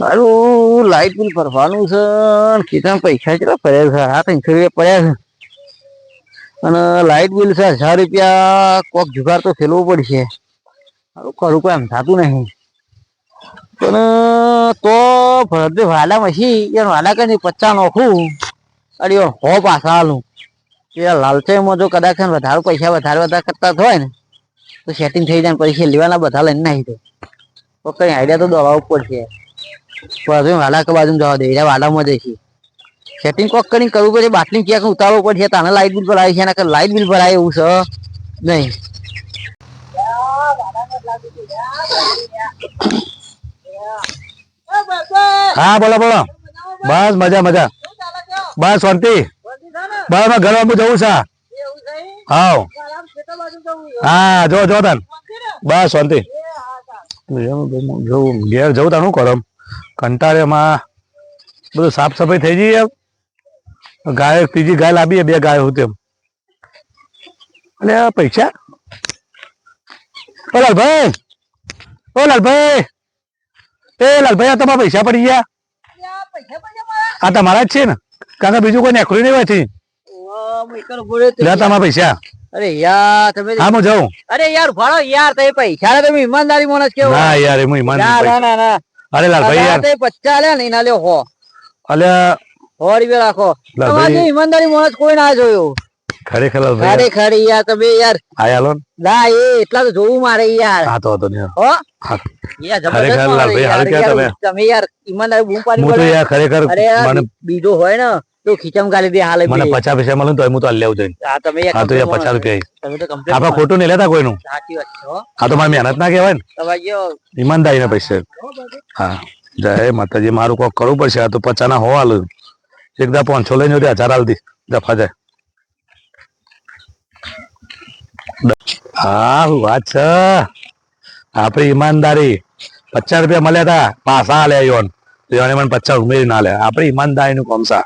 મારું light bill ભરવાનું છે કીધા પૈસા કેટલા પડ્યા છે? હા, ત્રણસો રૂપિયા પડ્યા છે. અને લાઈટ બિલ છે હજાર રૂપિયા, કોક જુગાર તો ફેલવો પડશે. સારું કરું કોઈ એમ થતું નહીં. પણ, તો ભરતભાઈ વાલા મસી, યાર વાલા કઈ પચાસ નોખું. અરે યાર હો પાછા હાલું. એ લાલચાઈમાં જો કદાચ વધારે પૈસા વધારે વધારે કરતા હોય ને, તો સેટિંગ થઈ જાય પૈસા લેવાના બધા લઈને નાખી દો. તો કઈ આઈડિયા તો દોડાવવું પડશે. બાજુ વાલા કે બાજુ જવા દે. એરા વાલામાં જઈશું. સેટિંગ કોક કરીને કરવું પડે. બાટલી ક્યાંક ઉતારવું પડશે તાને લાઇટ બિલ ભરાય છે. એના લાઇટ બિલ ભરાય એવું છે. નહીં. હા, બોલો બોલો. બસ મજા મજા. બસ, શાંતિ. બસ ઘરમાં ઘર બાબુ જવું છે. હાવ. હા, જો જો તન. બસ, શાંતિ. ઘેર જવું તાર શું કરો? કંટાળેમાં બધું સાફ સફાઈ થઈ ગઈ ગાય ત્રીજી ગાય લાવીએ બે ગાય હું તેમ અને પૈસા? ઓ લાલભાઈ! ઓ લાલભાઈ! એ લાલભાઈ આ તમારા પૈસા પડી ગયા? આ તમારા જ છે ને? કારણ કે બીજું કોઈ નેકળ્યું નહીં લે તમારા પૈસા. અરે યાર તમે હા હું જાઉં. અરે યાર ભાડો યાર તમે પૈસા તમે ઈમાનદારી માણસ કેવો. ના યાર હું ઈમાન ના ના ના. અરે લાલભાઈ યાર. તમે પચાસ લે ને એના લ્યો હો. અલ્યા. સો રૂપિયા રાખો તમારી ઈમાનદારી મોણસ કોઈ ના જોયો. ખરેખર લાલભાઈ ખરે ખરી યાર તમે યાર. આયા લો ના. એ એટલા તો જોવું મારે યાર. હા તો તો ને હો. હા. ખરેખર લાલભાઈ, યાર. હારું કહેવાય તમે? યાર ઈમાનદારી બૂમ પાડી હું તો યાર ખરેખર મને બીજો હોય ને. તો ખીચમ ગાલી દે હાલે મને બી. પચાસ પૈસા મળે તો હું તો લેવું તમે હા તો રૂપિયા તમે તો complaint આપણે ખોટું નહીં લેતા કોઈનું. સાચી વાત છે હો. આ તો મારી મહેનત ના કહેવાય ને. ઈમાનદારી ના પૈસા. હા જય માતાજી મારું કોક કરવું પડશે. આ તો પચાસ ના હોવા હાલું એકદા પાંચસો લઈને જતી હજાર હાલતી દફા જાય. હા વાત છે? આપડી ઈમાનદારી. પચાસ રૂપિયા મળ્યા હતા પાસા લે યોન તો યોને મને પચાસ ઉમેરી ના લે આપડી ઈમાનદારી નું કોમસા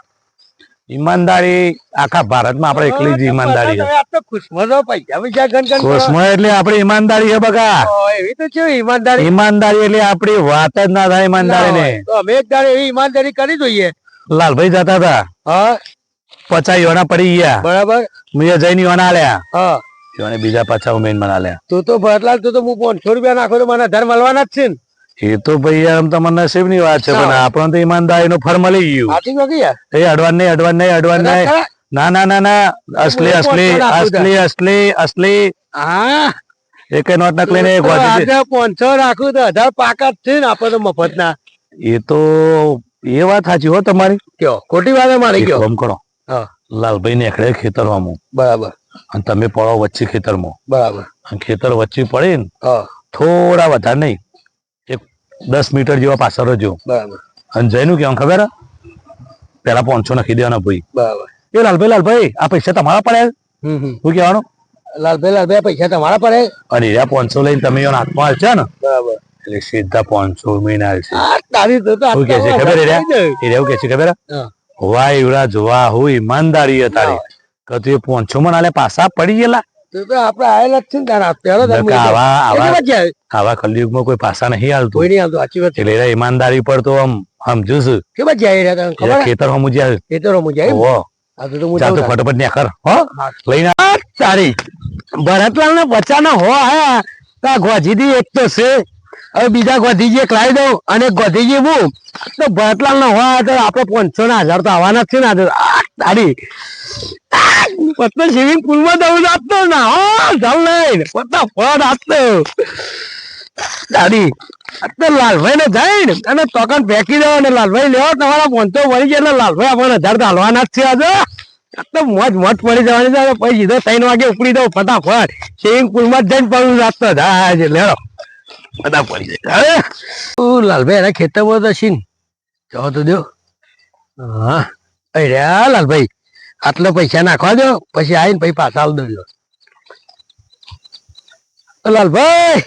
ઈમાનદારી આખા ભારતમાં આપણે એકલી જ ઈમાનદારી ખુશમાં એટલે આપણી ઈમાનદારી છે બગા એવી તો છે ઈમાનદારી? ઈમાનદારી એટલે આપણી વાત જ ના થાય ઈમાનદારી ને અમે એક દાડે એવી ઈમાનદારી કરી જોઈએ. લાલભાઈ જતા હતા. હા. પચાસ યોના પડી ગયા. બરાબર. મેં જઈને યોના હા. યોને બીજા પાછા ઉમેન મના આલ્યા. તું તો ભરતલાલ તું તો હું પાંચસો રૂપિયા નાખો તો મને ધર મળવાના જ છે ને. એ તો ભાઈ યાર આમ તમારે નસીબની વાત છે પણ આપણને તો ઈમાનદારી નું ફર મળી ગયું. એ અડવાન નહીં અડવાન નહીં અડવાન નહીં. ના ના ના ના. અસલી અસલી અસલી અસલી અસલી. હા. એક નોટ નકલી ને એક પાંચસો રાખું તો હજાર પાકા છે ને આપણે તો મફત ના એ તો એ વાત સાચી હો તમારી. કયો? ખોટી વાત મારી કયો? કામ કરો. લાલભાઈ ને એકડે ખેતરમાં બરાબર. અને તમે પડો વચ્ચે ખેતરમાં. બરાબર. ખેતર વચ્ચે પડી ને થોડા વધારે નહીં. દસ મીટર જેવા પાછળ જો બરાબર. અને જયનું કેવું ખબર? પેલા પાંચસો નાખી દેવાના ભાઈ. બરાબર. એ લાલભાઈ લાલભાઈ આ પૈસા તમારા હમ શું કહેવાનું? લાલભાઈ લાલભાઈ પૈસા તમારા પડે? અને એરા પાંચસો લઈને તમે એના હાથમાં હાલશો ને? બરાબર. એટલે સીધા પાંચસો મહિના હાલશે. શું કે છે ખબર એરા? એરા એવું કે છે ખબર? વાહ એવડા જોવા હું ઈમાનદારી તારી. એ પાંચસો માં હાલે પાછા પડી ગયેલા. તો તો આપણે આયેલા જ છે ને તારા. પહેલો આવા આવા કેટલી મજા આવે? આવા કલયુગમાં કોઈ પાછા નહીં હાલતું. કોઈ નહીં આવતું સાચી વાત એટલે ઈમાનદારી પર તો આમ છું કે મજા આવી રહ્યા ખબર ખેતર આવે એ તો મજા આ તો હું. ફટાફટ ને કર. હો? લઈને તારી. ભરતલાલ ને બચ્ચાનો હો. આયા તા દી એક તો છે. હવે બીજા ગોધીજી લાવી દઉં અને ગોધીજી હું? તો ભરતલાલ નો હોય તો આપડે પાંચસો ના હજાર તો આવવાના જ છે ને તારી પત્તા સ્વિમિંગ પુલમાં દઉં આપતો ના, હો જલ નહીં પત્તા ફળ આપતો તારી આ લાલભાઈ ને જઈને અને તોકન ફેંકી દેવો ને લાલભાઈ લેવો તમારા પહોંચતો વળી જાય એટલે લાલભાઈ આપણને હજાર તો હાલવાના જ છે આજે. તો મોજ મોજ પડી જવાની છે પછી સીધો ત્રણ વાગે ઉપડી દઉં, ફટાફટ. સ્વિમિંગ પુલમાં જઈને પડું રાખતો જાય લેડો બધા પડી જાય. તું લાલભાઈ એના ખેતરમાં તો છે ને. જાઓ તો દો હા. અરે રહ્યા લાલભાઈ આટલા પૈસા નાખવા દો પછી આવીને પછી પાછા આલ દો લાલભાઈ!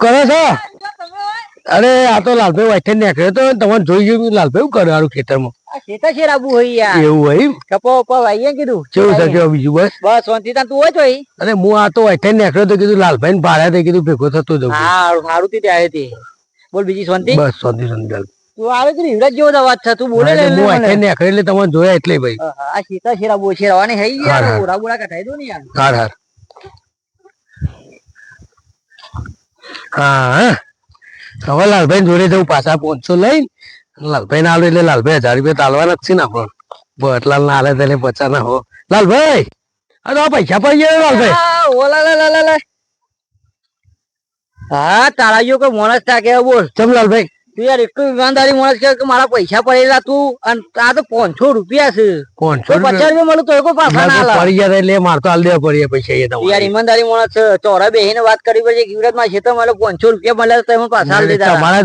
કરો છો? અરે આ તો લાલભાઈ વાઈઠે નીકળ્યો તો તમને જોઈ ગયું લાલભાઈ શું કરે સારું ખેતરમાં? આ શેતા શેર આબુ હોય યાર. એવું હોય? કપો કીધું. કેવું છે બીજું બસ? બસ શાંતિ તું હોય અરે હું આ તો વાઈઠે નીકળ્યો તો કીધું લાલભાઈ ને ભાડ્યા તો કીધું ભેગો થતો જવું હા સારું થી ત્યાં હતી. બોલ બીજી શાંતિ? બસ શાંતિ શાંતિ તું આવે કે યુવરાજ જેવો અવાજ છે તું બોલે હું એટલે વાઈઠે મને. એટલે તમને જોયા એટલે ભાઈ. આ શીતા શેરા બો શેરાવાની હઈ યાર કઢાઈ દો ને યાર. હાર હાર. હા હા. હવે લાલભાઈ જોડે જવું પાછા પાંચસો લઈ લાલભાઈ ના આવે એટલે લાલભાઈ હજાર રૂપિયા તાલવાના જ છે ને આપણો બટલાલ ના આલે તેને પચાસ ના હો. લાલભાઈ! અરે પૈસા પડી ગયા લાલભાઈ. આ, ઓ લા લા લા. હા તારા ગયો કોઈ મોણસ થાકે બોલ. ચમ લાલભાઈ. તું યાર એટલું ઈમાનદારી માણસ કે મારા પૈસા પડેલા તું અને આ તો પાંચસો રૂપિયા છે. પાંચસો પચાસ રૂપિયા મળે તો કોઈ પાછા ના પડી ગયા એટલે માર તો આલ દેવા પડી પૈસા એ તું યાર ઈમાનદારી માણસ છે. ચોરા બેહીને વાત કરી પડશે માં છે તો મને પાંચસો રૂપિયા મળ્યા તો પાછા આલી દીધા તમારા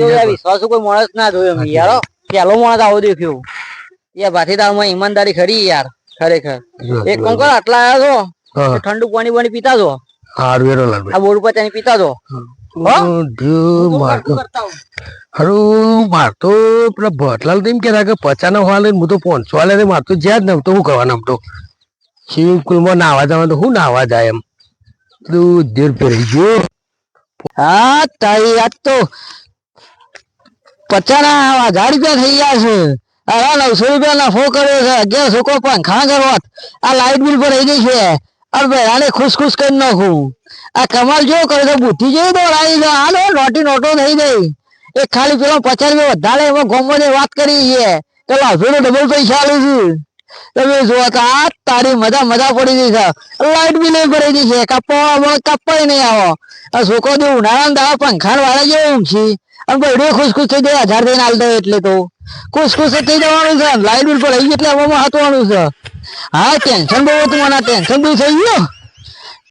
જોઈ વિશ્વાસ કોઈ માણસ ના જોયો મેં યાર. પેલો માણસ આવો દેખ્યો. યાર ભાથીદારમાં ઈમાનદારી ખરી યાર ખરેખર. એક કોણ આટલા આવ્યા છો ઠંડુ પાણી પાણી પીતા છો? આ બોર્ડ ઉપર પીતા છો? મારતો. પેલા ભટલાલ તો એમ કેતા કે પચા ના હાલે હું તો રે મારતો. જ્યાં જ નમતો હું કરવાનું આમ તો સ્વિમિંગ નાવા જવાનું તો હું નાવા જાય એમ. બધું દેર પહેરી ગયો. હા તારી યાદ તો પચાસ હજાર રૂપિયા થઈ ગયા છે. આ નવસો રૂપિયા નફો કર્યો છે. અગિયારસો કો પંખા કરવા. આ લાઇટ બિલ પર રહી ગઈ છે. અરે ભાઈ આને ખુશ ખુશ કરી નાખું. આ કમાલ જો કરે તો બુદ્ધિ જેવી લાવી છે. હાલો, નોટી નોટો થઈ ગઈ એ ખાલી પેલો પચાસ રૂપિયા વધારે એમાં ગોમો વાત કરી છે. તો લાભેલો ડબલ પૈસા આલું છું. તમે જોવા તો આ તારી મજા મજા પડી ગઈ છે. લાઇટ બી નહીં પડી ગઈ છે. કપાવા કપાઈ નહીં આવો. આ છોકરો દે ઉનાળાના દાવા પંખા વાળા જેવું છે અને બૈડો ખુશ ખુશ થઈ જાય, હજાર દઈને હાલતો એટલે તો. ખુશ ખુશ જ થઈ જવાનું છે. લાઈટ બિલ પડી એટલે હવામાં હાથવાનું છે. હા, ટેન્શન બહુ હતું, મને ટેન્શન બી થઈ ગયું.